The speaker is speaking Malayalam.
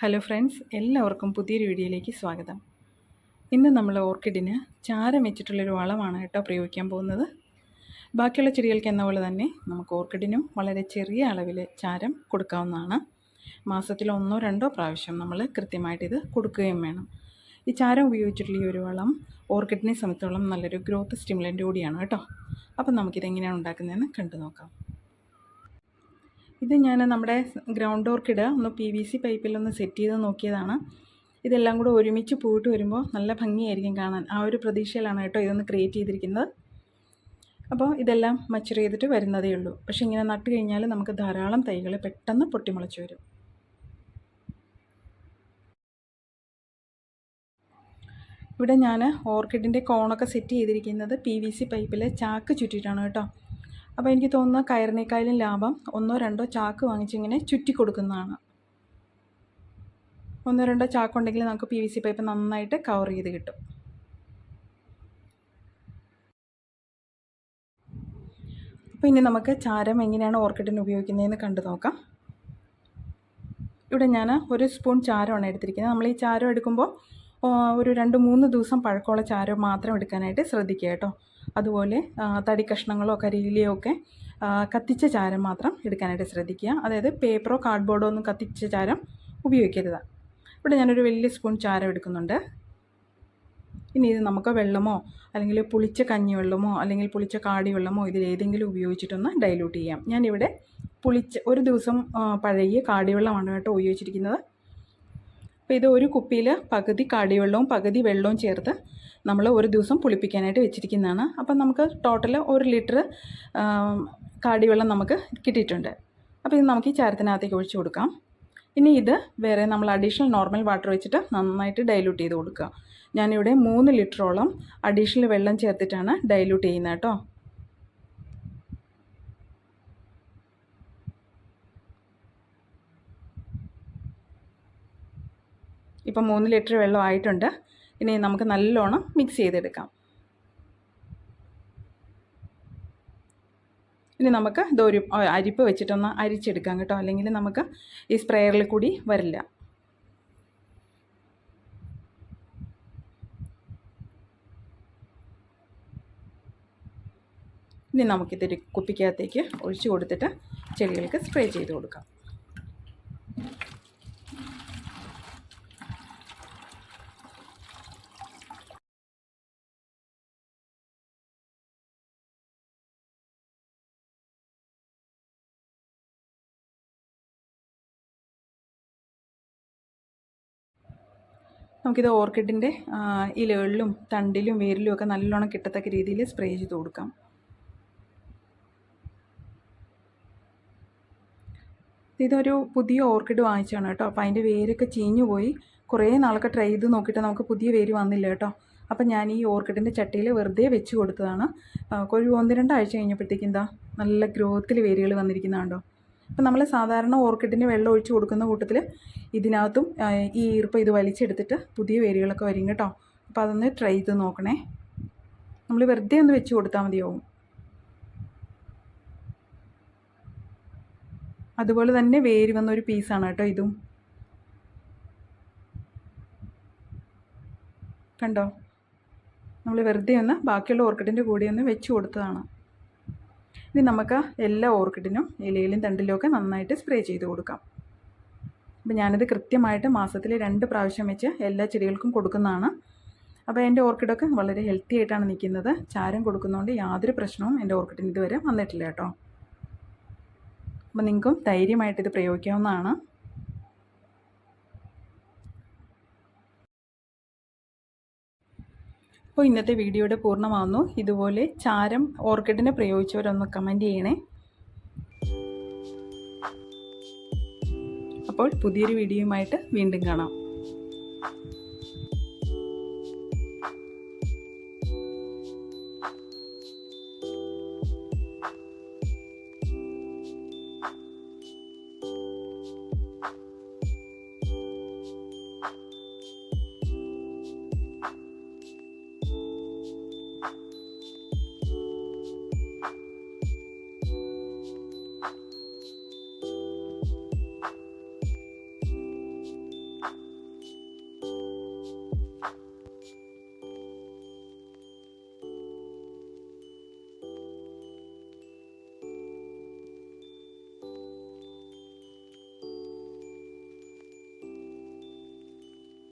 ഹലോ ഫ്രണ്ട്സ് എല്ലാവർക്കും പുതിയൊരു വീഡിയോയിലേക്ക് സ്വാഗതം. ഇന്ന് നമ്മൾ ഓർക്കിഡിന് ചാരം വെച്ചിട്ടുള്ളൊരു വളമാണ് കേട്ടോ പ്രയോഗിക്കാൻ പോകുന്നത്. ബാക്കിയുള്ള ചെടികൾക്ക് എന്ന പോലെ തന്നെ നമുക്ക് ഓർക്കിഡിനും വളരെ ചെറിയ അളവിൽ ചാരം കൊടുക്കാവുന്നതാണ്. മാസത്തിൽ ഒന്നോ രണ്ടോ പ്രാവശ്യം നമ്മൾ കൃത്യമായിട്ട് ഇത് കൊടുക്കുകയും വേണം. ഈ ചാരം ഉപയോഗിച്ചിട്ടുള്ള ഈ ഒരു വളം ഓർക്കിഡിനെ സംബന്ധിച്ചോളം നല്ലൊരു ഗ്രോത്ത് സ്റ്റിമുലന്റ് കൂടിയാണ് കേട്ടോ. അപ്പം നമുക്കിതെങ്ങനെയാണ് ഉണ്ടാക്കുന്നതെന്ന് കണ്ടു നോക്കാം. ഇത് ഞാൻ നമ്മുടെ ഗ്രൗണ്ട് ഓർക്കിഡ് ഒന്ന് പി വി സി പൈപ്പിലൊന്ന് സെറ്റ് ചെയ്ത് നോക്കിയതാണ്. ഇതെല്ലാം കൂടെ ഒരുമിച്ച് പോയിട്ട് വരുമ്പോൾ നല്ല ഭംഗിയായിരിക്കും കാണാൻ. ആ ഒരു പ്രതീക്ഷയിലാണ് കേട്ടോ ഇതൊന്ന് ക്രിയേറ്റ് ചെയ്തിരിക്കുന്നത്. അപ്പോൾ ഇതെല്ലാം മച്ചർ ചെയ്തിട്ട് വരുന്നതേ ഉള്ളൂ. പക്ഷേ ഇങ്ങനെ നട്ട് കഴിഞ്ഞാൽ നമുക്ക് ധാരാളം തൈകൾ പെട്ടെന്ന് പൊട്ടിമുളച്ച് വരും. ഇവിടെ ഞാൻ ഓർക്കിഡിന്റെ കോണൊക്കെ സെറ്റ് ചെയ്തിരിക്കുന്നത് പി വി സി പൈപ്പിൽ ചാക്ക് ചുറ്റിയിട്ടാണ് കേട്ടോ. അപ്പോൾ എനിക്ക് തോന്നുന്ന കയറിനേക്കാളും ലാഭം ഒന്നോ രണ്ടോ ചാക്ക് വാങ്ങിച്ചിങ്ങനെ ചുറ്റി കൊടുക്കുന്നതാണ്. ഒന്നോ രണ്ടോ ചാക്കുണ്ടെങ്കിൽ നമുക്ക് പി വി സി പൈപ്പ് നന്നായിട്ട് കവർ ചെയ്ത് കിട്ടും. അപ്പോൾ ഇനി നമുക്ക് ചാരം എങ്ങനെയാണ് ഓർക്കിഡിന് ഉപയോഗിക്കുന്നതെന്ന് കണ്ടു നോക്കാം. ഇവിടെ ഞാൻ ഒരു സ്പൂൺ ചാരമാണ് എടുത്തിരിക്കുന്നത്. നമ്മൾ ഈ ചാരം എടുക്കുമ്പോൾ ഒരു രണ്ട് മൂന്ന് ദിവസം പഴക്കമുള്ള ചാരം മാത്രം എടുക്കാനായിട്ട് ശ്രദ്ധിക്കുക കേട്ടോ. അതുപോലെ തടി കഷ്ണങ്ങളോ കരിയിലയോ ഒക്കെ കത്തിച്ച ചാരം മാത്രം എടുക്കാനായിട്ട് ശ്രദ്ധിക്കുക. അതായത് പേപ്പറോ കാർഡ്ബോർഡോ ഒന്നും കത്തിച്ച ചാരം ഉപയോഗിക്കരുത്. ഇവിടെ ഞാനൊരു വലിയ സ്പൂൺ ചാരം എടുക്കുന്നുണ്ട്. ഇനി ഇത് നമുക്ക് വെള്ളമോ അല്ലെങ്കിൽ പുളിച്ച കഞ്ഞിവെള്ളമോ അല്ലെങ്കിൽ പുളിച്ച കാടി വെള്ളമോ ഇതിലേതെങ്കിലും ഉപയോഗിച്ചിട്ടൊന്ന് ഡൈല്യൂട്ട് ചെയ്യാം. ഞാനിവിടെ പുളിച്ച ഒരു ദിവസം പഴകിയ കാടിവെള്ളമാണ് കേട്ടോ ഉപയോഗിച്ചിരിക്കുന്നത്. അപ്പോൾ ഇത് ഒരു കുപ്പിയിൽ പകുതി കാടിവെള്ളവും പകുതി വെള്ളവും ചേർത്ത് നമ്മൾ ഒരു ദിവസം പുളിപ്പിക്കാനായിട്ട് വെച്ചിരിക്കുന്നതാണ്. അപ്പം നമുക്ക് ടോട്ടൽ ഒരു ലിറ്റർ കാടിവെള്ളം നമുക്ക് കിട്ടിയിട്ടുണ്ട്. അപ്പോൾ ഇത് നമുക്ക് ഈ ചാരത്തിനകത്തേക്ക് ഒഴിച്ച് കൊടുക്കാം. ഇനി ഇത് വേറെ നമ്മൾ അഡീഷണൽ നോർമൽ വാട്ടർ വെച്ചിട്ട് നന്നായിട്ട് ഡൈല്യൂട്ട് ചെയ്ത് കൊടുക്കുക. ഞാനിവിടെ മൂന്ന് ലിറ്ററോളം അഡീഷണൽ വെള്ളം ചേർത്തിട്ടാണ് ഡൈല്യൂട്ട് ചെയ്യുന്നത് കേട്ടോ. ഇപ്പം മൂന്ന് ലിറ്റർ വെള്ളം ആയിട്ടുണ്ട്. ഇനി നമുക്ക് നല്ലോണം മിക്സ് ചെയ്തെടുക്കാം. ഇനി നമുക്ക് ഇതൊരു അരിപ്പ് വെച്ചിട്ടൊന്ന് അരിച്ചെടുക്കാം കേട്ടോ. അല്ലെങ്കിൽ നമുക്ക് ഈ സ്പ്രേയറിൽ കൂടി വരില്ല. ഇനി നമുക്കിതൊരു കുപ്പിക്കകത്തേക്ക് ഒഴിച്ചു കൊടുത്തിട്ട് ചെടികൾക്ക് സ്പ്രേ ചെയ്ത് കൊടുക്കാം. നമുക്കിത് ഓർക്കിഡിന്റെ ഇലകളിലും തണ്ടിലും വേരിലും ഒക്കെ നല്ലോണം കിട്ടത്തക്ക രീതിയിൽ സ്പ്രേ ചെയ്ത് കൊടുക്കാം. ഇതൊരു പുതിയ ഓർക്കിഡ് വാങ്ങിച്ചാണ് കേട്ടോ. അപ്പോൾ അതിന്റെ വേരൊക്കെ ചീഞ്ഞു പോയി. കുറേ നാളൊക്കെ ട്രൈ ചെയ്ത് നോക്കിയിട്ട് നമുക്ക് പുതിയ വേര് വന്നില്ല കേട്ടോ. അപ്പം ഞാൻ ഈ ഓർക്കിഡിന്റെ ചട്ടിയിൽ വെറുതെ വെച്ച് കൊടുത്തതാണ്. ഒരു ഒന്ന് രണ്ടാഴ്ച കഴിഞ്ഞപ്പോഴത്തേക്കും എന്താ നല്ല ഗ്രോത്തിൽ വേരുകൾ വന്നിരിക്കുന്നതാണ്ടോ അപ്പം നമ്മൾ സാധാരണ ഓർക്കിഡിന് വെള്ളം ഒഴിച്ച് കൊടുക്കുന്ന കൂട്ടത്തിൽ ഇതിനകത്തും ഈ ഈർപ്പം ഇത് വലിച്ചെടുത്തിട്ട് പുതിയ വേരുകളൊക്കെ വരും കേട്ടോ. അപ്പോൾ അതൊന്ന് ട്രൈ ചെയ്ത് നോക്കണേ. നമ്മൾ വെറുതെ ഒന്ന് വെച്ച് കൊടുത്താൽ മതിയാവും. അതുപോലെ തന്നെ വേര് വന്ന ഒരു പീസാണ് കേട്ടോ ഇതും. കണ്ടോ? നമ്മൾ വെറുതെ ഒന്ന് ബാക്കിയുള്ള ഓർക്കിഡിന്റെ കൂടെ ഒന്ന് വെച്ച് കൊടുത്തതാണ്. ഇനി നമുക്ക് എല്ലാ ഓർക്കിഡിനും ഇലയിലും തണ്ടിലുമൊക്കെ നന്നായിട്ട് സ്പ്രേ ചെയ്ത് കൊടുക്കാം. അപ്പോൾ ഞാനിത് കൃത്യമായിട്ട് മാസത്തിൽ രണ്ട് പ്രാവശ്യം വെച്ച് എല്ലാ ചെടികൾക്കും കൊടുക്കുന്നതാണ്. അപ്പോൾ എന്റെ ഓർക്കിഡൊക്കെ വളരെ ഹെൽത്തി ആയിട്ടാണ് നിൽക്കുന്നത്. ചാരം കൊടുക്കുന്നതുകൊണ്ട് യാതൊരു പ്രശ്നവും എന്റെ ഓർക്കിഡിന് ഇതുവരെ വന്നിട്ടില്ല കേട്ടോ. അപ്പോൾ നിങ്ങൾക്കും ധൈര്യമായിട്ട് ഇത് പ്രയോഗിക്കാവുന്നതാണ്. അപ്പോൾ ഇന്നത്തെ വീഡിയോയുടെ പൂർണമാകുന്നു ഇതുപോലെ ചാരം ഓർക്കിഡിനെ പ്രയോഗിച്ചവരൊന്ന് കമന്റ് ചെയ്യണേ. അപ്പോൾ പുതിയൊരു വീഡിയോയുമായിട്ട് വീണ്ടും കാണാം.